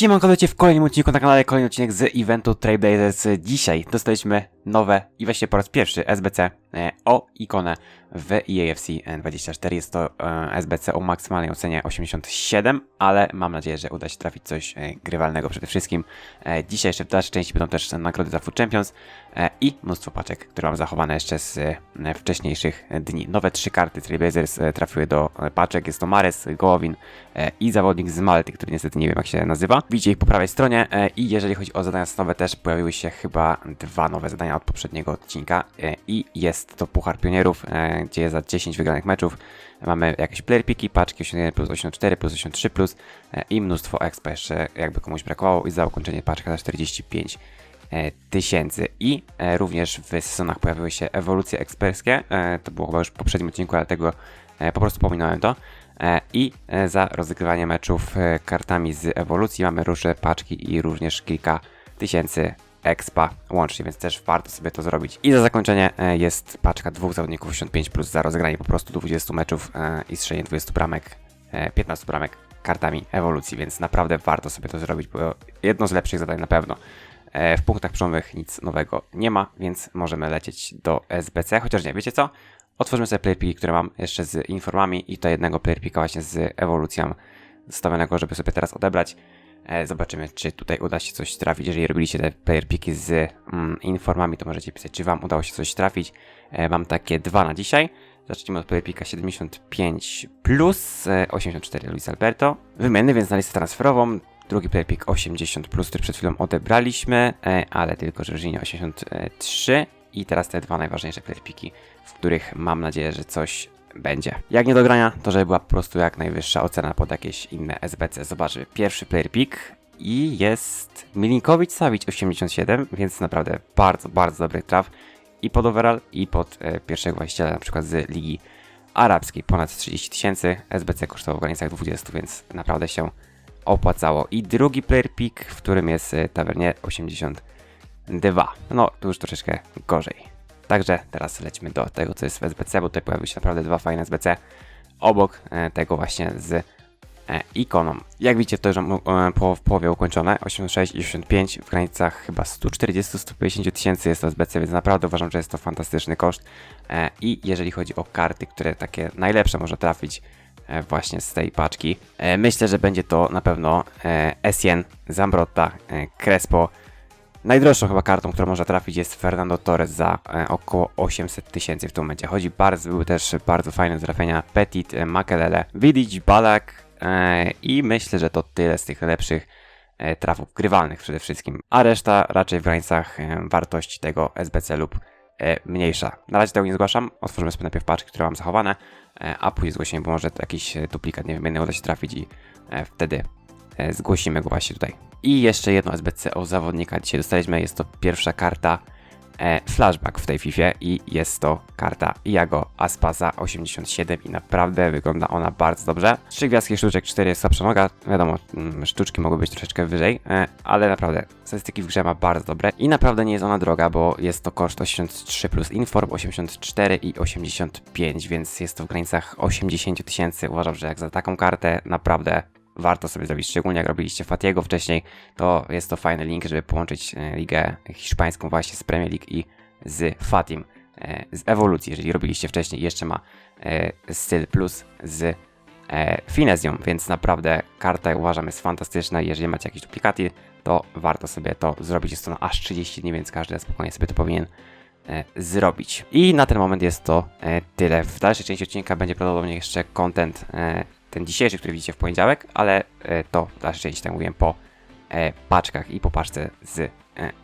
Siemanko, witajcie w kolejnym odcinku na kanale, kolejny odcinek z eventu Trailblazers. Dzisiaj dostaliśmy nowe i właśnie po raz pierwszy SBC e, o ikonę w EAFC 24. Jest to e, SBC o maksymalnej ocenie 87, ale mam nadzieję, że uda się trafić coś e, grywalnego przede wszystkim. E, Dzisiaj jeszcze w dalszej części będą też nagrody za Food Champions e, i mnóstwo paczek, które mam zachowane jeszcze z e, wcześniejszych dni. Nowe trzy karty Trailblazers e, trafiły do e, paczek. Jest to Mares, Gołowin e, i zawodnik z Malty, który niestety nie wiem jak się nazywa. Widzicie ich po prawej stronie e, i jeżeli chodzi o zadania nowe też pojawiły się chyba dwa nowe zadania od poprzedniego odcinka e, i jest to Puchar Pionierów, e, gdzie za 10 wygranych meczów mamy jakieś player piki, paczki 81 plus 84 plus 83 plus e, i mnóstwo expa jeszcze jakby komuś brakowało i za ukończenie paczka za 45 e, tysięcy. I również w sezonach pojawiły się ewolucje eksperskie. To było chyba już w poprzednim odcinku, ale tego e, po prostu pominąłem to. I za rozgrywanie meczów kartami z ewolucji mamy różne paczki i również kilka tysięcy expa łącznie, więc też warto sobie to zrobić. I za zakończenie e, jest paczka dwóch zawodników 85 plus za rozegranie po prostu 20 meczów e, i strzelenie 20 bramek, e, 15 bramek kartami ewolucji, więc naprawdę warto sobie to zrobić, bo jedno z lepszych zadań na pewno. E, W punktach przełomowych nic nowego nie ma, więc możemy lecieć do SBC, chociaż nie, wiecie co? Otworzymy sobie playerpiki, które mam jeszcze z informami i to jednego playerpika właśnie z ewolucją zostawionego, żeby sobie teraz odebrać. E, Zobaczymy, czy tutaj uda się coś trafić. Jeżeli robiliście te playerpiki z mm, informami, to możecie pisać, czy wam udało się coś trafić. E, mam takie dwa na dzisiaj. Zacznijmy od playerpika 75 plus e, 84 Luis Alberto. Wymienny, więc na listę transferową. Drugi playerpick 80 plus, który przed chwilą odebraliśmy, e, ale tylko Jorginho 83. I teraz te dwa najważniejsze playerpiki, w których mam nadzieję, że coś będzie. Jak nie do grania, to żeby była po prostu jak najwyższa ocena pod jakieś inne SBC. Zobaczmy. Pierwszy player pick i jest Milinkowicz Savic 87, więc naprawdę bardzo, bardzo dobry traf i pod overall i pod e, pierwszego właściciela na przykład z Ligi Arabskiej. Ponad 30 tysięcy, SBC kosztował w granicach 20, więc naprawdę się opłacało. I drugi player pick, w którym jest e, Tavernier 82. No, tu już troszeczkę gorzej. Także teraz lecimy do tego, co jest w SBC, bo tutaj pojawiły się naprawdę dwa fajne SBC obok e, tego właśnie z e, ikoną. Jak widzicie, to już e, po, w połowie ukończone, 86 i 85 w granicach chyba 140-150 tysięcy jest to SBC, więc naprawdę uważam, że jest to fantastyczny koszt. I jeżeli chodzi o karty, które takie najlepsze można trafić właśnie z tej paczki, myślę, że będzie to na pewno Essien, Zambrotta, Crespo, Najdroższą chyba kartą, którą można trafić jest Fernando Torres za e, około 800 tysięcy w tym momencie. Chodzi bardzo, były też bardzo fajne trafienia Petit, e, Makelele, Vidic, Balak e, i myślę, że to tyle z tych lepszych trafów grywalnych przede wszystkim. A reszta raczej w granicach wartości tego SBC lub mniejsza. Na razie tego nie zgłaszam, otworzymy sobie najpierw paczki, które mam zachowane, a później zgłosimy, bo może jakiś duplikat niewymienny uda się trafić i wtedy zgłosimy go właśnie tutaj. I jeszcze jedno SBC o zawodnika dzisiaj dostaliśmy. Jest to pierwsza karta e, flashback w tej FIFA i jest to karta Iago Aspasa 87 i naprawdę wygląda ona bardzo dobrze. Trzy gwiazdki sztuczek, 4 jest słabsza noga. Wiadomo, mm, sztuczki mogły być troszeczkę wyżej, e, ale naprawdę statystyki w grze ma bardzo dobre i naprawdę nie jest ona droga, bo jest to koszt 83 plus inform, 84 i 85, więc jest to w granicach 80 tysięcy. Uważam, że jak za taką kartę naprawdę warto sobie zrobić, szczególnie jak robiliście Fatiego wcześniej, to jest to fajny link, żeby połączyć e, ligę hiszpańską właśnie z Premier League i z Fatim, e, z ewolucji, jeżeli robiliście wcześniej, jeszcze ma e, styl plus z Finezją, więc naprawdę karta uważam jest fantastyczna jeżeli macie jakieś duplikaty, to warto sobie to zrobić, jest to na aż 30 dni, więc każdy spokojnie sobie to powinien zrobić. I na ten moment jest to tyle. W dalszej części odcinka będzie prawdopodobnie jeszcze content ten dzisiejszy, który widzicie w poniedziałek, ale e, to w dalszej części, tak mówiłem, po e, paczkach i po paczce z e,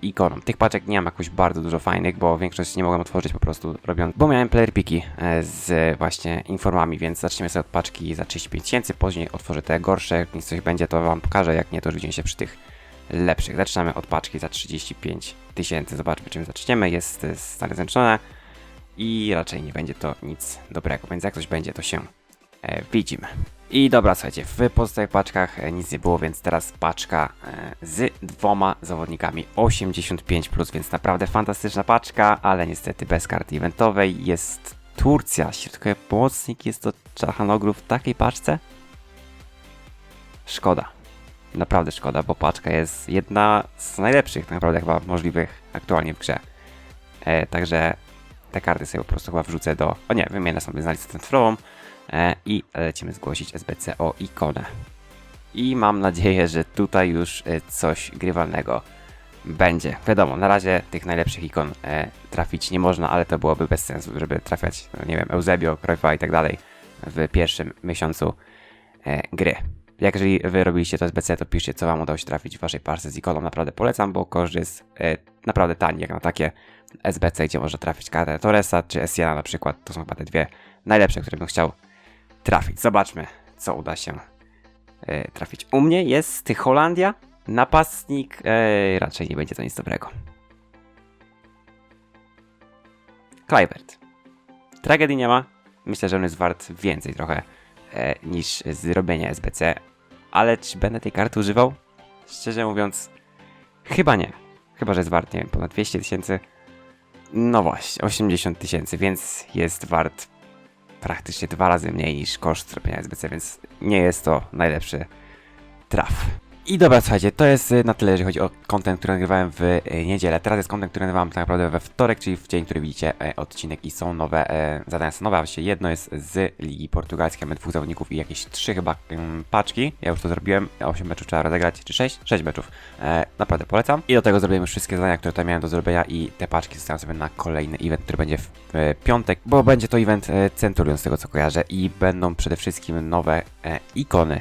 ikoną. Tych paczek nie mam jakoś bardzo dużo fajnych, bo większość nie mogłem otworzyć po prostu robiąc, bo miałem player piki z właśnie informami, więc zaczniemy sobie od paczki za 35 tysięcy, później otworzę te gorsze, jak coś będzie, to wam pokażę, jak nie, to widzimy się przy tych lepszych. Zaczynamy od paczki za 35 tysięcy, zobaczmy czym zaczniemy, jest e, Stany Zjednoczone i raczej nie będzie to nic dobrego, więc jak coś będzie, to się widzimy. I dobra, słuchajcie, w pozostałych paczkach e, nic nie było, więc teraz paczka e, z dwoma zawodnikami 85, więc naprawdę fantastyczna paczka, ale niestety bez karty eventowej. Jest Turcja, środkowy pomocnik, jest to Czachanoglu w takiej paczce? Szkoda. naprawdę szkoda, bo paczka jest jedna z najlepszych tak naprawdę chyba możliwych aktualnie w grze. E, także te karty sobie po prostu chyba wrzucę do... O nie, wymienię sobie z listę cyfrową e, i lecimy zgłosić SBC o ikonę. I mam nadzieję, że tutaj już e, coś grywalnego będzie. Wiadomo, na razie tych najlepszych ikon e, trafić nie można, ale to byłoby bez sensu, żeby trafiać, no nie wiem, Eusebio, Cruyffa i tak dalej w pierwszym miesiącu gry. Jak jeżeli wy robiliście to SBC, to piszcie, co wam udało się trafić w waszej parce z ikoną. Naprawdę polecam, bo koszt jest e, naprawdę tani, jak na takie SBC, gdzie można trafić kartę Torresa czy Esiana na przykład. To są chyba te dwie najlepsze, które bym chciał trafić. Zobaczmy, co uda się e, trafić. U mnie jest Holandia, napastnik. E, raczej nie będzie to nic dobrego. Kluivert. Tragedii nie ma. Myślę, że on jest wart więcej trochę niż zrobienie SBC. Ale czy będę tej karty używał? Szczerze mówiąc, chyba nie. Chyba, że jest wart, nie wiem, ponad 200 tysięcy. No właśnie, 80 tysięcy, więc jest wart praktycznie dwa razy mniej niż koszt zrobienia SBC, więc nie jest to najlepszy traf. I dobra, słuchajcie, to jest y, na tyle, jeżeli chodzi o content, który nagrywałem w y, niedzielę. Teraz jest content, który nagrywałem tak naprawdę we wtorek, czyli w dzień, który widzicie e, odcinek i są nowe e, zadania są nowe, właściwie jedno jest z Ligi Portugalskiej, mamy dwóch zawodników i jakieś trzy chyba paczki. Ja już to zrobiłem, 8 meczów trzeba rozegrać, czy 6? 6 meczów. E, naprawdę polecam. I do tego zrobiłem już wszystkie zadania, które tutaj miałem do zrobienia i te paczki zostawiam sobie na kolejny event, który będzie w e, piątek, bo będzie to event e, Centurion z tego co kojarzę i będą przede wszystkim nowe e, ikony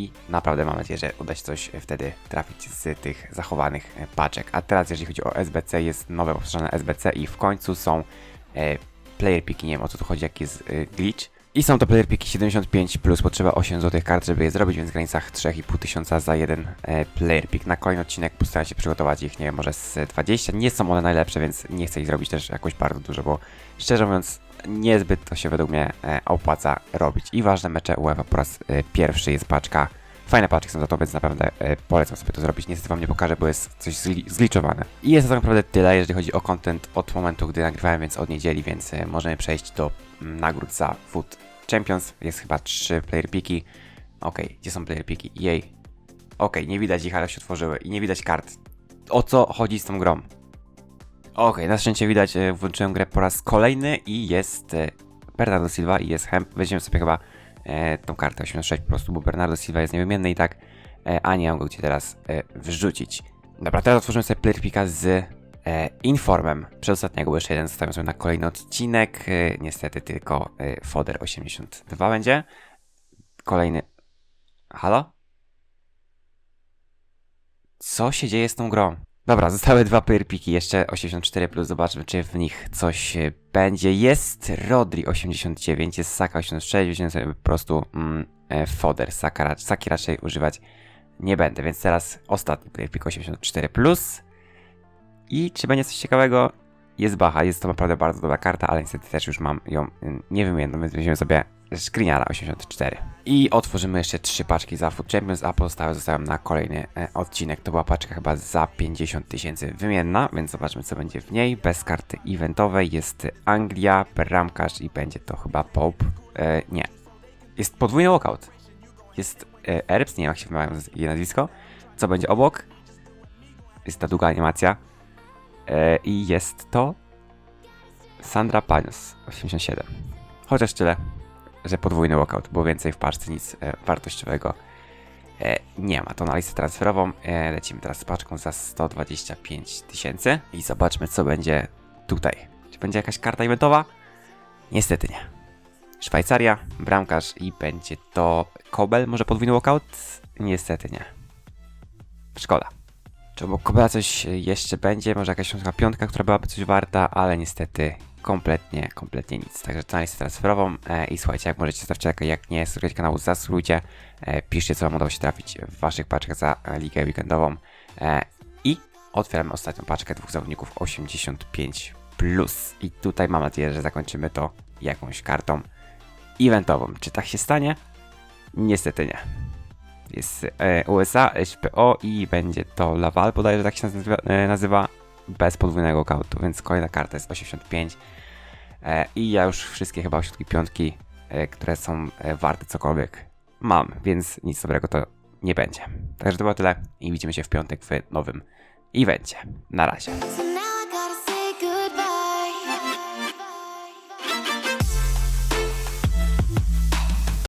i naprawdę mam nadzieję, że uda się coś wtedy trafić z tych zachowanych e, paczek. A teraz jeżeli chodzi o SBC, jest nowe obsłużone SBC i w końcu są e, player piki, nie wiem o co tu chodzi, jaki jest e, glitch. I są to player piki 75 plus potrzeba 8 złotych kart, żeby je zrobić, więc w granicach 3,5 tysiąca za jeden e, player pick. Na kolejny odcinek postaram się przygotować ich, nie wiem, może z 20. Nie są one najlepsze, więc nie chcę ich zrobić też jakoś bardzo dużo, bo szczerze mówiąc niezbyt to się według mnie e, opłaca robić. I ważne mecze UEFA po raz e, pierwszy jest paczka. Fajne paczki są za to, więc naprawdę e, polecam sobie to zrobić. Niestety wam nie pokażę, bo jest coś zli zgliczowane. I jest to tak naprawdę tyle, jeżeli chodzi o content od momentu, gdy nagrywałem, więc od niedzieli, więc e, możemy przejść do mm, nagród za Food Champions. Jest chyba trzy player piki. Okej, gdzie są player piki? Jej. Okej, nie widać ich, ale się otworzyły i nie widać kart. O co chodzi z tą grą? Okej, na szczęście widać, e, włączyłem grę po raz kolejny i jest e, Bernardo Silva i jest Hemp. Weźmiemy sobie chyba tą kartę 86 po prostu, bo Bernardo Silva jest niewymienny i tak, e, a nie mam go gdzie teraz e, wrzucić. Dobra, teraz otworzymy sobie player pika z e, Informem. Przedostatniego, jeszcze jeden zostawiam sobie na kolejny odcinek. E, niestety tylko e, Foder 82 będzie. Kolejny... Halo? Co się dzieje z tą grą? Dobra, zostały dwa pyrpiki, jeszcze 84, plus zobaczmy, czy w nich coś e, będzie. Jest Rodri 89, jest Saka 86, wziąłem sobie po prostu mm, e, foder. Saka, Saki raczej używać nie będę, więc teraz ostatni pyrpik 84, plus. I czy będzie coś ciekawego? Jest Bacha, jest to naprawdę bardzo dobra karta, ale niestety też już mam ją mm, niewymienną, więc weźmiemy sobie Skriniara 84. I otworzymy jeszcze trzy paczki za Food Champions, a pozostałe zostawiam na kolejny e, odcinek. To była paczka chyba za 50 tysięcy wymienna, więc zobaczmy co będzie w niej. Bez karty eventowej jest Anglia, bramkarz i będzie to chyba Pope. E, nie. Jest podwójny walkout. Jest e, Erbs, nie wiem jak się wymawiają jej nazwisko. Co będzie obok? Jest ta długa animacja. E, I jest to Sandra Panios 87. Chociaż tyle, że podwójny walkout, bo więcej w paczce nic e, wartościowego e, nie ma. To na listę transferową. E, lecimy teraz z paczką za 125 tysięcy i zobaczmy co będzie tutaj. Czy będzie jakaś karta eventowa? Niestety nie. Szwajcaria, bramkarz i będzie to Kobel, może podwójny walkout? Niestety nie. Szkoda. Czy obok Kobela coś jeszcze będzie? Może jakaś piątka, która byłaby coś warta, ale niestety kompletnie, kompletnie nic. Także to na listę e, i słuchajcie, jak możecie zostawcie lajka, jak nie subskrybujcie kanału, zasubskrybujcie, e, piszcie co wam udało się trafić w waszych paczkach za e, ligę weekendową e, i otwieramy ostatnią paczkę dwóch zawodników 85+. Plus. I tutaj mam nadzieję, że zakończymy to jakąś kartą eventową. Czy tak się stanie? Niestety nie. Jest e, USA, HPO i będzie to Laval, bodajże tak się nazywa, e, nazywa bez podwójnego kautu, więc kolejna karta jest 85. E, I ja już wszystkie chyba ośrodki piątki, e, które są e, warte cokolwiek, mam, więc nic dobrego to nie będzie. Także to było tyle i widzimy się w piątek w nowym evencie. Na razie.